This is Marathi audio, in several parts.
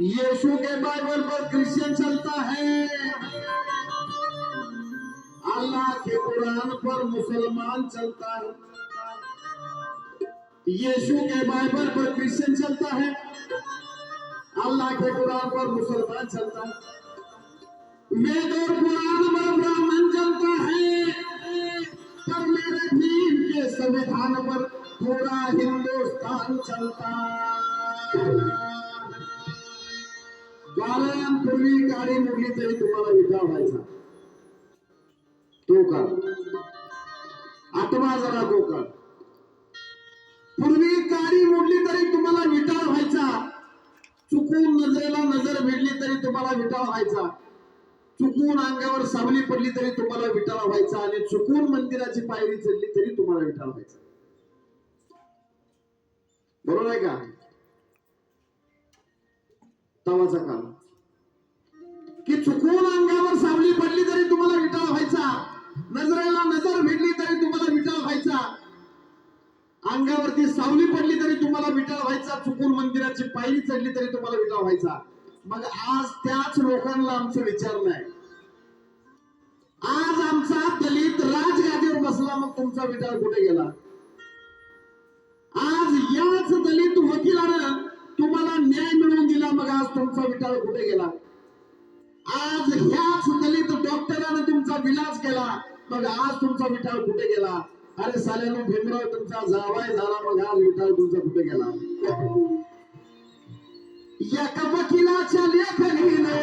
यीशु के बाइबल पर क्रिश्चियन चलता है। अल्लाह के कुरान पर मुसलमान चलता है। यीशु के बाइबल पर क्रिश्चियन चलता है। अल्लाह के कुरान पर मुसलमान चलता है। वेद और कुरान पर ब्राह्मण चलता है। पर मेरे दीन के संविधान पर पूरा हिंदुस्तान चलता कारण गाडी मुडली तरी तुम्हाला विचार व्हायचा. तो काळ. आठवा जरा तो काळ. पूर्वी गाडी मोडली तरी तुम्हाला विटाळ व्हायचा. चुकून नजरेला नजर भिडली तरी तुम्हाला विटाळ व्हायचा. चुकून अंगावर सावली पडली तरी तुम्हाला विटाळा व्हायचा. आणि चुकून मंदिराची पायरी चढली तरी तुम्हाला विटाळा व्हायचा. बरोबर आहे का? तवाचा काळ. की चुकून अंगावर सावली पडली तरी तुम्हाला विटाळ व्हायचा. नजरेला नजर भिडली तरी तुम्हाला विटाळ व्हायचा. अंगावरती सावली पडली तरी तुम्हाला विटाळ व्हायचा. चुकून मंदिराची पायरी चढली तरी तुम्हाला विटाळ व्हायचा. मग आज त्याच लोकांना आमचा विचार नाही आज आमचा दलित राजगादीवर बसला मग तुमचा विटाळ कुठे गेला? आज याच दलित केला? मग आज तुमचा विठाव कुठे गेला? अरे साल्यानो भीमराव तुमचा जावाय झाला मग आज विठाव तुमचा कुठे गेला? या कमकिलाच्या लेखनीने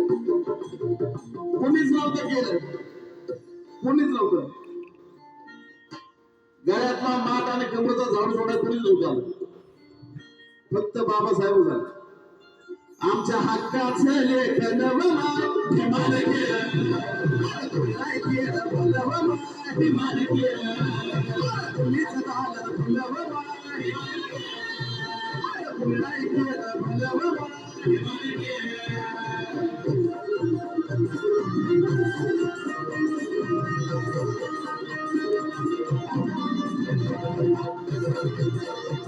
नव्हतं केलं. कोणीच नव्हतं. गळ्यातला माठ आणि कमरचा झाडू सोडा कोणीच नव्हतं आलं. फक्त बाबासाहेब झाले आमच्या हक्काचं लेखन विमान केलं. काय केलं? विमान केलं.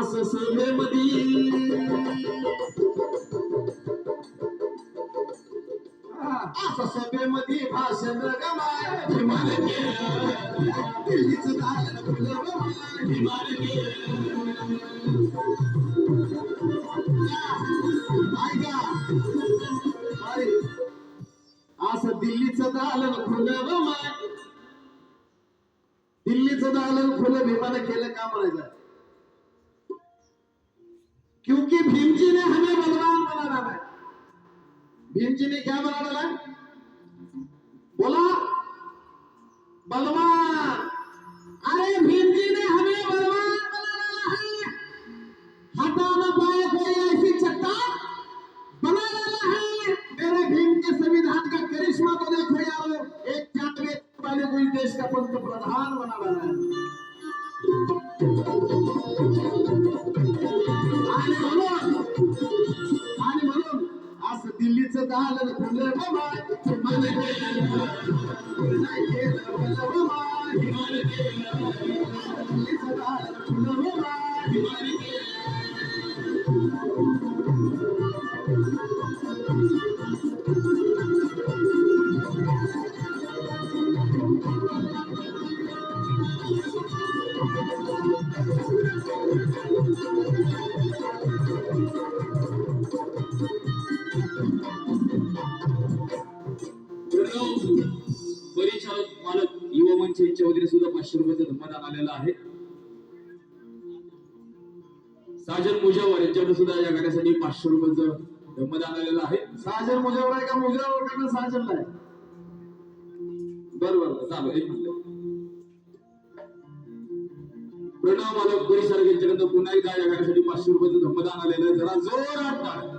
असं सभेमध्ये मधी. सभेमध्ये भाषण गमाय विमान केलं दालन फुलं गमाय विमान ऐका. अरे, असं दिल्लीचं दालन खुलं गमाय. दिल्लीचं दालन खुलं भीमानं केलं का म्हणायचं? क्योंकि भीम जी ने हमें बलवान बना डाला है। भीम जी ने क्या बना डाला? बोला बलवान। अरे भीम जी ने दालन खुलं आलेलं आहे. साजन मुजावर यांच्याकडे सुद्धा या गाण्यासाठी पाचशे रुपयाचं धम्मदान आलेलं आहे. साजन मुजावर आहे का? मुजावर का साजनला आहे? बरं बरं चालू एक मिनिट. प्रणव मालक परिचालक यांच्याकडे पुन्हा एकदा या गाण्यासाठी पाचशे रुपयाचं धम्मदान आलेलं आहे. जरा जोरात टाळ्या.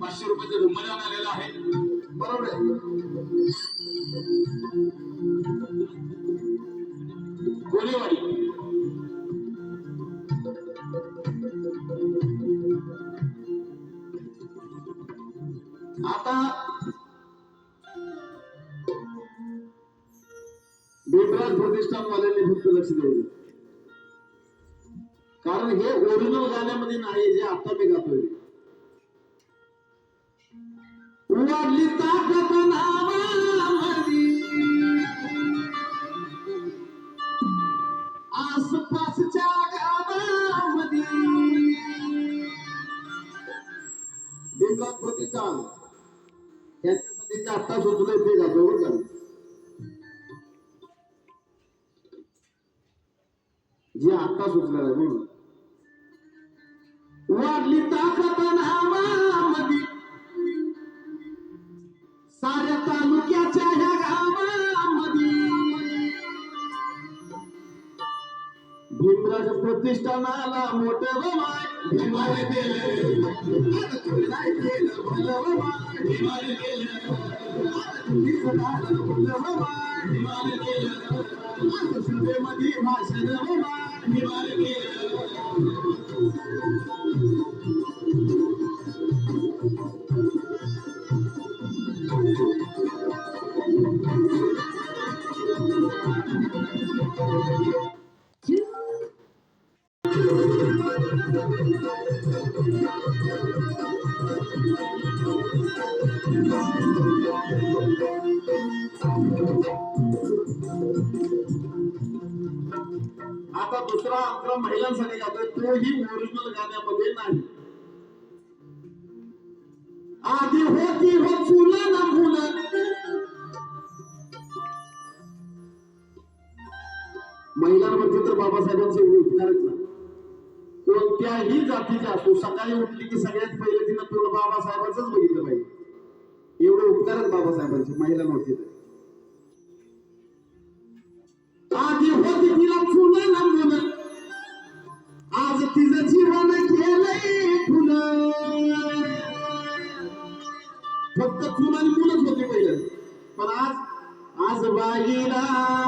पाचशे रुपयाचं धम्मदान आलेलं आहे. बरोबर आहे? गोलेवाडी आता भीमराज प्रतिष्ठान वाल्यांनी फक्त लक्ष द्यायचं कारण हे ओरिजिनल गाण्यामध्ये नाही जे आता मी गातोय. वाढली ताकद नावामध्ये आसपासच्या गावामध्ये. भीमराज प्रतिष्ठान त्यांच्यासाठी आत्ता सुचलं ते गातो झालं जे आत्ता सुचलं आहे म्हणून वाढली ताकद भीमराज प्रतिष्ठानाला मोठं बमाय भीमाने केलं आता तुम्ही नाही केलं भलं बमाय भीमाने केलं आता तुम्ही सदानं भलं बमाय भीमाने केलं आता सभेमध्ये भाषण बमाय भीमाने केलं आता दुसरा अक्रम महिलांसाठी गातोय. तोही ओरिजिनल गाण्यामध्ये नाही. आधी होती हो फुलं ना फुलं महिलांमध्ये तर बाबासाहेबांचे उपकारच नाही. कोणत्याही जातीच्या असो सकाळी उठली की सगळ्यात पहिले तिनं तोंड बाबासाहेबांच बघितलं पाहिजे. एवढे उपकारच बाबासाहेबांचे महिला नव्हती आधी होती तिला चुना लागून. आज तिचं जीवन केलंय फुलं. फक्त चुना आणि मुलंच होती पहिले. पण आज आज बाईला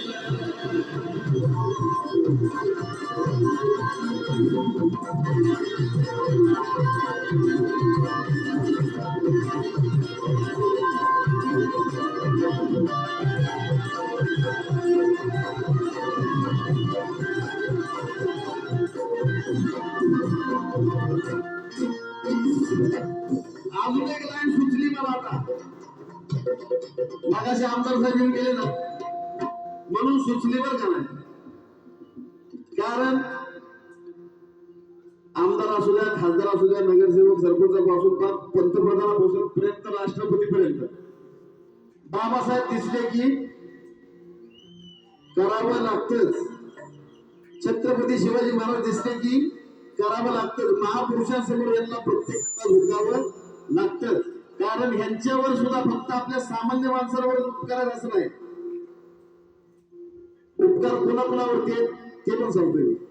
अजून एक लाईन सुचली मला आता. मागाशी आमदार साहेब गेले ना म्हणून सुचली बर का नाही. कारण आमदार असू द्या खासदार असू द्या नगरसेवक सरपंचापासून पंतप्रधानापासून पर्यंत राष्ट्रपतीपर्यंत. बाबासाहेब दिसले की करावं लागतच. छत्रपती शिवाजी महाराज दिसले की करावं लागतं. महापुरुषांसमोर यांना प्रत्येकाला झुकावं लागतं. कारण ह्यांच्यावर सुद्धा फक्त आपल्या सामान्य माणसावर उपकार असं नाही. उपकार कुणा कुणावरती आहेत ते पण सांगतो